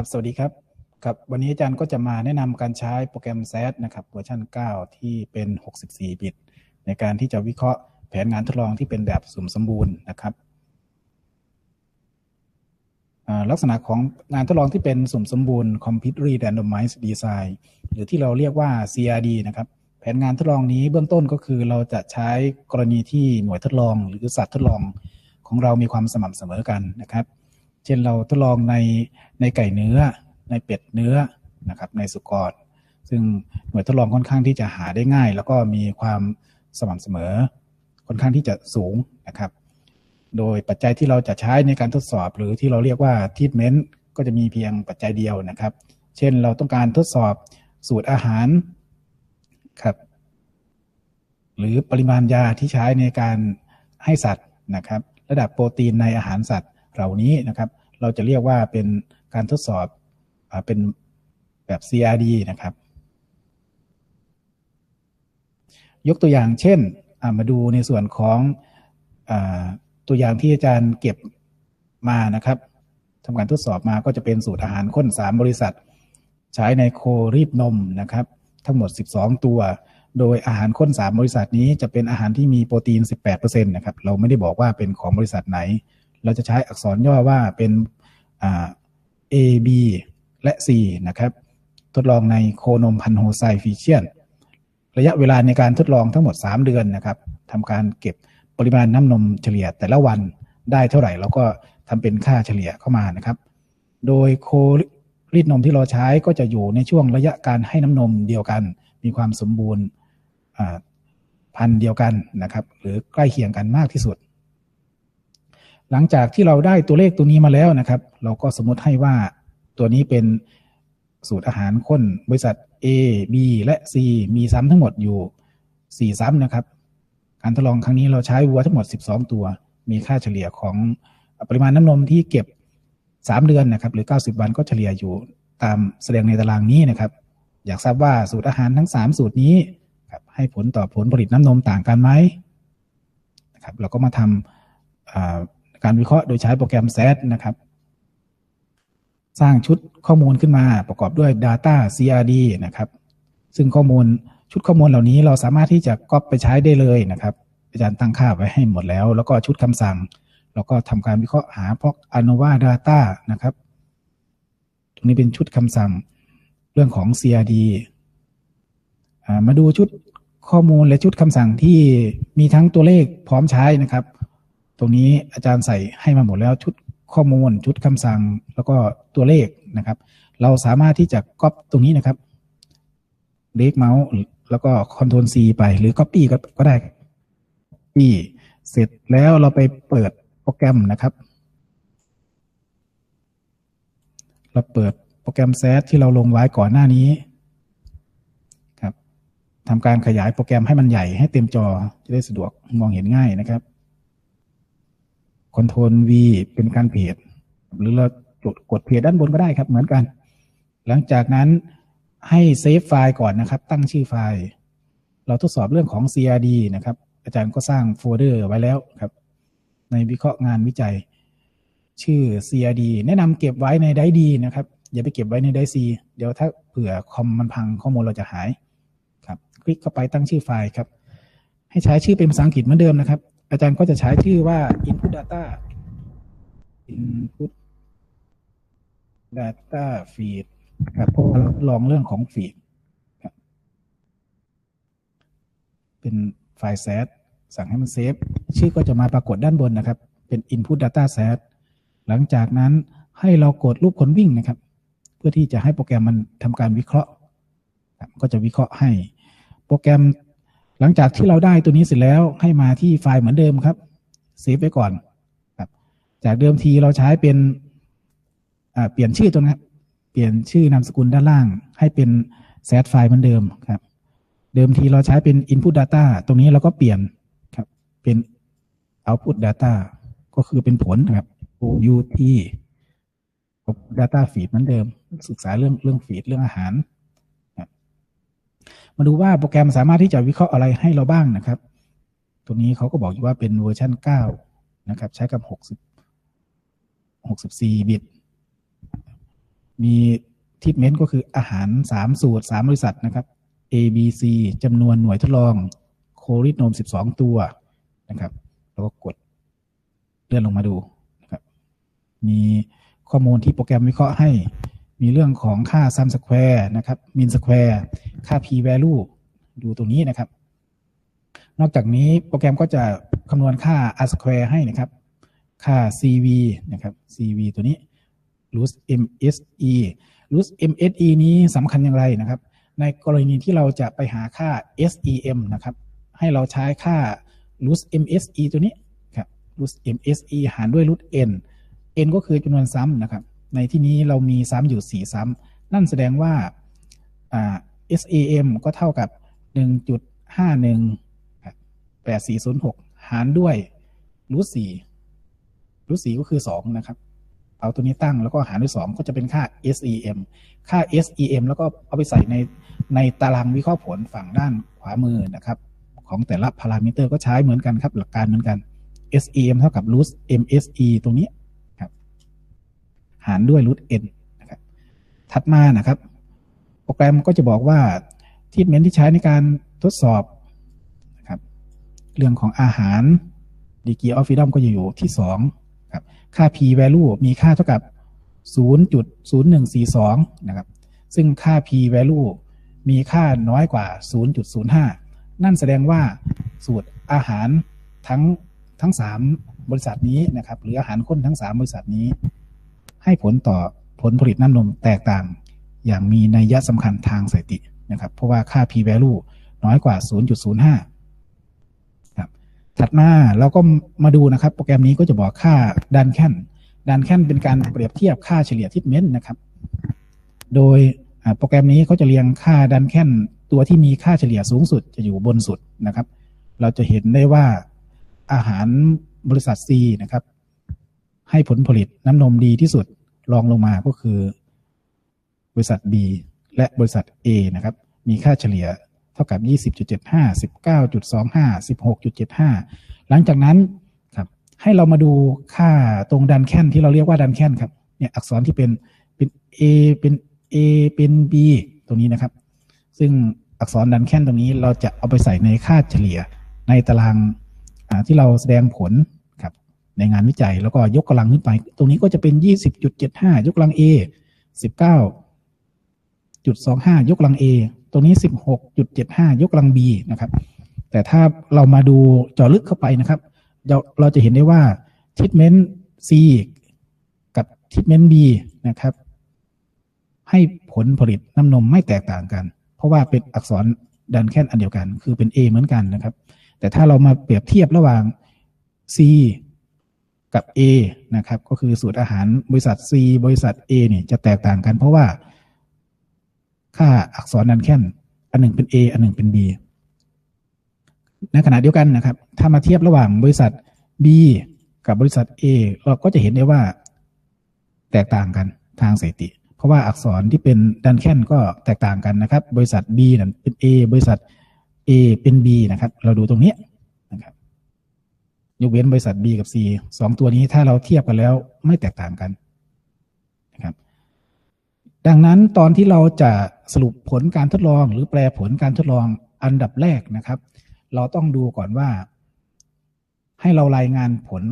ครับ สวัสดีครับครับวันนี้อาจารย์ก็จะมาแนะนำการใช้โปรแกรม Z นะครับเวอร์ชัน9 ที่เป็น 64 บิต ในการที่จะวิเคราะห์แผนงานทดลองที่เป็นแบบสุ่มสมบูรณ์นะครับลักษณะของงานทดลองที่เป็นสุ่มสมบูรณ์ Completely Randomized Design หรือที่เราเรียกว่า CRD นะครับ แผนงานทดลองนี้เบื้องต้นก็คือเราจะใช้กรณีที่หน่วยทดลอง หรือสัตว์ทดลองของเรามีความสม่ำเสมอกันนะครับ เช่นเราทดลองในในไก่เนื้อ ในเป็ดเนื้อนะครับในสุกร ซึ่งหน่วยทดลองค่อนข้างที่จะหาได้ง่าย แล้วก็มีความสม่ำเสมอค่อนข้างที่จะสูงนะครับ โดยปัจจัยที่เราจะใช้ในการทดสอบ หรือที่เราเรียกว่า treatment ก็จะมีเพียงปัจจัยเดียวนะครับ เช่นเราต้องการทดสอบสูตรอาหารครับหรือปริมาณยาที่ใช้ในการให้สัตว์นะครับ ระดับโปรตีนในอาหารสัตว์ เหล่านี้นะครับ เราจะเรียกว่าเป็นการทดสอบอเป็นแบบ CRD นะครับ ยกตัวอย่างเช่น มาดูในส่วนของอตัวอย่างที่อาจารย์เก็บมานะครับทำการทดสอบมาก็จะเป็นสูตรอาหารข้น 3 บริษัท ใช้ในโครีดนมนะครับ ทั้งหมด 12 ตัว โดยอาหารข้น 3 บริษัทนี้จะเป็นอาหารที่มีโปรตีน 18%นะครับ เราไม่ได้บอกว่าเป็นของบริษัทไหน เราจะใช้อักษรย่อว่าเป็น A B และ C นะครับ ทดลองในโคนมพันโฮไซฟิเชียน ระยะเวลาในการทดลองทั้งหมด 3 เดือนนะครับทำการเก็บปริมาณน้ำนมเฉลี่ยแต่ละวันได้เท่าไหร่เราก็ทำเป็นค่าเฉลี่ยเข้ามานะครับ โดยโครีดนมที่เราใช้ก็จะอยู่ในช่วงระยะการให้น้ำนมเดียวกัน มีความสมบูรณ์พันเดียวกันนะครับ หรือใกล้เคียงกันมากที่สุด หลังจากที่เราได้ตัวเลขตัวนี้มาแล้วนะครับ เราก็สมมติให้ว่าตัวนี้เป็นสูตรอาหารข้นบริษัท A B และ C มีซ้ำทั้งหมดอยู่ 4 ซ้ำนะครับ การทดลองครั้งนี้เราใช้วัวทั้งหมด 12 ตัว มีค่าเฉลี่ยของปริมาณน้ำนมที่เก็บ 3 เดือนนะครับหรือ 90 วันก็เฉลี่ยอยู่ตามแสดงในตารางนี้นะครับ อยากทราบว่าสูตรอาหารทั้ง 3 สูตรนี้ครับให้ผลต่อผลผลิตน้ำนมต่างกันไหมนะครับเราก็มาทำ การวิเคราะห์โดยใช้โปรแกรม Z นะครับ สร้างชุดข้อมูลขึ้นมาประกอบด้วย Data CRD นะครับ ซึ่งข้อมูลชุดข้อมูลเหล่านี้เราสามารถที่จะก๊อปไปใช้ได้เลยนะครับ อาจารย์ตั้งค่าไว้ให้หมดแล้ว แล้วก็ชุดคำสั่งเราก็ทำการวิเคราะห์หาพวก ANOVA Data นะครับ ตรงนี้เป็นชุดคำสั่งเรื่องของ CRD มาดูชุดข้อมูลและชุดคำสั่งที่มีทั้งตัวเลขพร้อมใช้นะครับ ตรงนี้อาจารย์ใส่ให้มาหมดแล้วชุดข้อมูลชุดคำสั่งแล้วก็ตัวเลขนะครับ เราสามารถที่จะก๊อปตรงนี้นะครับเล็กเมาส์แล้วก็คอนโทรล C ไปหรือ Copy ก็ก็ได้ปีเสร็จแล้วเราไปเปิดโปรแกรมนะครับ เราเปิดโปรแกรมแซดที่เราลงไว้ก่อนหน้านี้ครับทำการขยายโปรแกรมให้มันใหญ่ให้เต็มจอจะได้สะดวกมองเห็นง่ายนะครับ คอนโทรล V เป็นการเพจหรือเราจดกดเพจด้านบนก็ได้ครับ เหมือนกัน หลังจากนั้นให้เซฟไฟล์ก่อนนะครับ ตั้งชื่อไฟล์ เราทดสอบเรื่องของ CRD นะครับ อาจารย์ก็สร้างโฟลเดอร์ไว้แล้วครับ ในวิเคราะห์งานวิจัย ชื่อ CRD แนะนำเก็บไว้ในไดดีนะครับ อย่าไปเก็บไว้ในไดซีเดี๋ยวถ้าเผื่อคอมมันพังข้อมูลเราจะหายครับ คลิกเข้าไปตั้งชื่อไฟล์ครับ ให้ใช้ชื่อเป็นภาษาอังกฤษเหมือนเดิมนะครับ อาจารย์ก็จะใช้ชื่อว่า input data input data feed ครับพวกลองเรื่องของฟีดเป็นไฟล์แซดสั่งให้มันเซฟ ชื่อก็จะมาปรากฏด้านบนนะครับ เป็น input data set หลังจากนั้นให้เรากดรูปคนวิ่งนะครับ เพื่อที่จะให้โปรแกรมมันทำการวิเคราะห์ ก็จะวิเคราะห์ให้ โปรแกรม หลังจากที่เราได้ตัวนี้เสร็จแล้วให้มาที่ไฟล์เหมือนเดิมครับเซฟไว้ก่อนครับ จากเดิมทีเราใช้เป็นเปลี่ยนชื่อตัวนี้เปลี่ยนชื่อนามสกุลด้านล่าง ให้เป็นแซดไฟล์เหมือนเดิมครับ เดิมทีเราใช้เป็น Input Data ตรงนี้เราก็เปลี่ยนครับ เป็น Output Data ก็คือเป็นผลครับ OUT Data Feed เหมือนเดิม ศึกษาเรื่องเรื่องฟีดเรื่องอาหาร มาดูว่าโปรแกรมสามารถที่จะวิเคราะห์อะไรให้เราบ้างนะครับ ตัวนี้เขาก็บอกอยู่ว่าเป็นเวอร์ชัน9นะครับ ใช้กับ 60 64 บิต มีทิทเมนต์ก็คืออาหารสามสูตรสามบริษัทนะครับ A B C จำนวนหน่วยทดลองโคริดโนม 12 ตัวนะครับแล้วก็กดเลื่อนลงมาดูนะครับ มีข้อมูลที่โปรแกรมวิเคราะห์ให้ มีเรื่องของค่าซัมสแควร์นะครับมินสแควร์ค่า p value ดูตรงนี้นะครับ นอกจากนี้โปรแกรมก็จะคำนวณค่า r square ให้นะครับ ค่า cv นะครับ cv ตัวนี้ root mse root mse นี้สำคัญอย่างไรนะครับ ในกรณีที่เราจะไปหาค่า sem นะครับ ให้เราใช้ค่า root mse ตัวนี้ครับ root mse หารด้วย root n n ก็คือจำนวนซ้ำนะครับ ในที่นี้เรามีซ้ำอยู่ 4 ซ้ำ นั่นแสดงว่า SAM ก็เท่ากับ 1.518406 หารด้วยรูท4รูท4ก็คือ 2 นะครับ เอาตัวนี้ตั้งแล้วก็หารด้วย 2 ก็จะเป็นค่า SEM ค่า SEM แล้วก็เอาไปใส่ในในตารางวิเคราะห์ผลฝั่งด้านขวามือนะครับ ของแต่ละพารามิเตอร์ก็ใช้เหมือนกันครับ หลักการเหมือนกัน SEM เท่ากับ root MSE ตรงนี้ หารด้วย root n นะครับ ถัดมานะครับ โปรแกรมก็จะบอกว่าทีเมนที่ใช้ในการทดสอบนะครับ เรื่องของอาหาร degree of freedom ก็จะอยู่ที่2ครับ ค่า p value มีค่าเท่ากับ 0.0142 นะครับ ซึ่งค่า p value มีค่าน้อยกว่า 0.05 นั่นแสดงว่าสูตรอาหารทั้งทั้ง 3 บริษัทนี้นะครับ หรืออาหารข้นทั้ง 3 บริษัทนี้ ให้ผลต่อผลผลิตน้ำนมแตกต่าง อย่างมีนัยยะสำคัญทางสถิตินะครับ เพราะว่าค่า p value น้อยกว่า 0.05 ครับ ถัดมาเราก็มาดูนะครับ โปรแกรมนี้ก็จะบอกค่าดันแคนดันแคนเป็นการเปรียบเทียบค่าเฉลี่ยทิศเมนต์นะครับ โดยโปรแกรมนี้เขาจะเรียงค่าดันแคนตัวที่มีค่าเฉลี่ยสูงสุดจะอยู่บนสุดนะครับ เราจะเห็นได้ว่าอาหารบริษัท C นะครับ ให้ผลผลิตน้ำนมดีที่สุดรองลงมาก็คือบริษัท B และบริษัท A นะครับ มีค่าเฉลี่ยเท่ากับ 20.75 19.25 16.75 หลังจากนั้นครับให้เรามาดูค่าตรงดันแคนที่เราเรียกว่าดันแคนครับเนี่ยอักษรที่เป็นเป็น A เป็น A เป็น B ตรงนี้นะครับ ซึ่งอักษรดันแคนตรงนี้เราจะเอาไปใส่ในค่าเฉลี่ยในตารางที่เราแสดงผล ในงานวิจัย แล้วก็ยกกำลังขึ้นไป ตรงนี้ก็จะเป็น 20.75 ยกกำลัง A 19จุดสองห้ายกกำลัง A ตรงนี้สิบหกจุดเจ็ดห้ายกกำลัง B นะครับ แต่ถ้าเรามาดูเจาะลึกเข้าไปนะครับเราเราจะเห็นได้ว่าทิทเมนต์ C กับทิทเมนต์ B นะครับ ให้ผลผลิตน้ำนมไม่แตกต่างกัน เพราะว่าเป็นอักษรดันแค่นอันเดียวกัน คือเป็น A เหมือนกันนะครับ แต่ถ้าเรามาเปรียบเทียบระหว่าง C กับ A นะครับ ก็คือสูตรอาหารบริษัท C บริษัท A เนี่ยจะแตกต่างกัน เพราะว่า ค่าอักษรดันแค่นอันหนึ่งเป็น A อันหนึ่งเป็น B ในขณะเดียวกันนะครับ ถ้ามาเทียบระหว่างบริษัท B กับบริษัท A เราก็จะเห็นได้ว่าแตกต่างกันทางสถิติ เพราะว่าอักษรที่เป็นดันแค่นก็แตกต่างกันนะครับ บริษัท B นั้นเป็น A บริษัท A เป็น B นะครับ เราดูตรงนี้ ยกเว้นบริษัท B กับ C สองตัวนี้ถ้าเราเทียบกันแล้วไม่แตกต่างกันนะครับ ดังนั้นตอนที่เราจะสรุปผลการทดลอง หรือแปลผลการทดลองอันดับแรกนะครับ เราต้องดูก่อนว่า ให้เรารายงานผล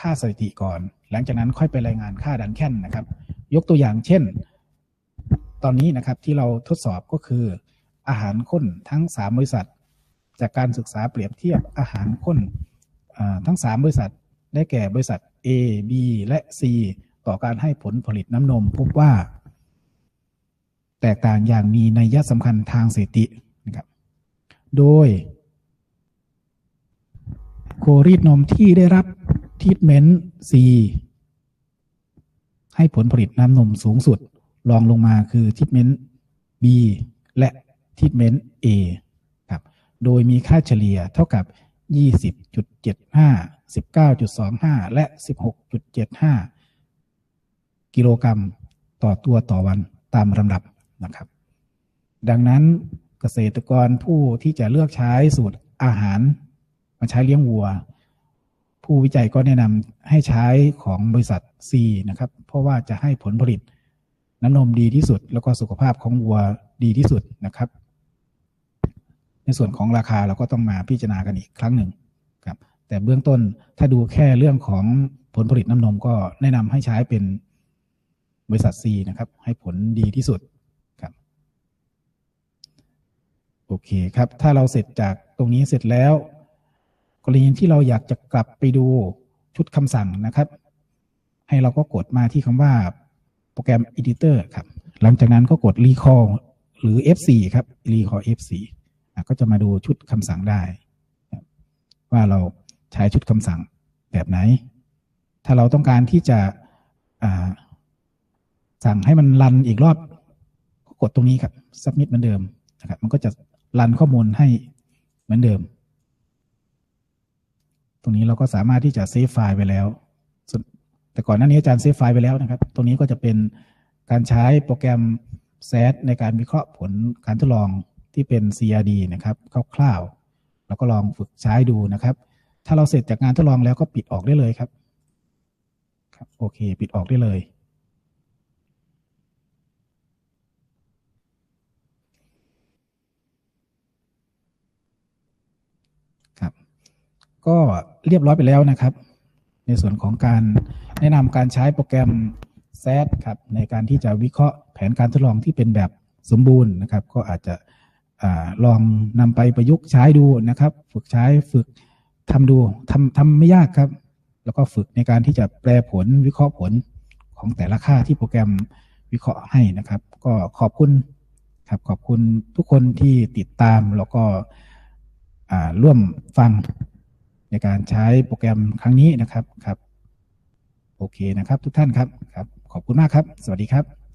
ค่าสถิติก่อน หลังจากนั้นค่อยไปรายงานค่าดันแค่นนะครับ ยกตัวอย่างเช่น ตอนนี้นะครับที่เราทดสอบก็คือ อาหารข้นทั้ง 3 บริษัท จากการศึกษาเปรียบเทียบอาหารข้น ทั้ง 3 บริษัทได้แก่บริษัท A B และ C ต่อการให้ผลผลิตน้ำนมพบว่า แตกต่างอย่างมีนัยสำคัญทางสถิตินะครับโดย โครีดนมที่ได้รับทีทเมนต์ C ให้ผลผลิตน้ำนมสูงสุดรองลงมาคือทิทเมนต์ B และทิทเมนต์ A ครับ โดยมีค่าเฉลี่ยเท่ากับ 20.75 19.25 และ 16.75 กิโลกรัมต่อตัวต่อวันตามลำดับนะครับ ดังนั้นเกษตรกรผู้ที่จะเลือกใช้สูตรอาหารมาใช้เลี้ยงวัว ผู้วิจัยก็แนะนำให้ใช้ของบริษัท C นะครับ เพราะว่าจะให้ผลผลิตน้ำนมดีที่สุด แล้วก็สุขภาพของวัวดีที่สุดนะครับ ในส่วนของราคาเราก็ต้องมาพิจารณากันอีกครั้งหนึ่งครับแต่เบื้องต้นถ้าดูแค่เรื่องของผลผลิตน้ำนมก็แนะนำให้ใช้เป็นบริษัท C นะครับ ให้ผลดีที่สุดครับ โอเคครับ ถ้าเราเสร็จจากตรงนี้เสร็จแล้ว กรณีที่เราอยากจะกลับไปดูชุดคำสั่งนะครับ ให้เราก็กดมาที่คำว่าโปรแกรม Editor ครับ หลังจากนั้นก็กด Recall หรือ F4 ครับ Recall F4 อ่ ก็จะมาดูชุดคำสั่งได้ ว่าเราใช้ชุดคำสั่งแบบไหน ถ้าเราต้องการที่จะสั่งให้มันรันอีกรอบก็กดตรงนี้ครับ Submit เหมือนเดิมนะครับ มันก็จะรันข้อมูลให้เหมือนเดิม ตรงนี้เราก็สามารถที่จะเซฟไฟล์ไปแล้ว แต่ก่อนหน้านี้อาจารย์เซฟไฟล์ไปแล้วนะครับ ตรงนี้ก็จะเป็นการใช้โปรแกรม SAT ในการวิเคราะห์ผลการทดลอง ที่เป็น CRD นะครับคร่าวๆแล้วก็ลองฝึกใช้ดูนะครับ ถ้าเราเสร็จจากงานทดลองแล้วก็ปิดออกได้เลยครับครับโอเค ปิดออกได้เลยครับ ก็เรียบร้อยไปแล้วนะครับ ในส่วนของการแนะนำการใช้โปรแกรม SAT ครับในการที่จะวิเคราะห์แผนการทดลองที่เป็นแบบสมบูรณ์นะครับ ก็อาจจะ อลองนำไปประยุกต์ใช้ดูนะครับ ฝึกใช้ฝึกทำดูทำทำไม่ยากครับ แล้วก็ฝึกในการที่จะแปลผลวิเคราะห์ผลของแต่ละค่าที่โปรแกรมวิเคราะห์ให้นะครับ ก็ขอบคุณครับขอบคุณทุกคนที่ติดตามแล้วก็ร่วมฟังในการใช้โปรแกรมครั้งนี้นะครับครับ โอเคนะครับ ทุกท่านครับครับ ขอบคุณมากครับ สวัสดีครับ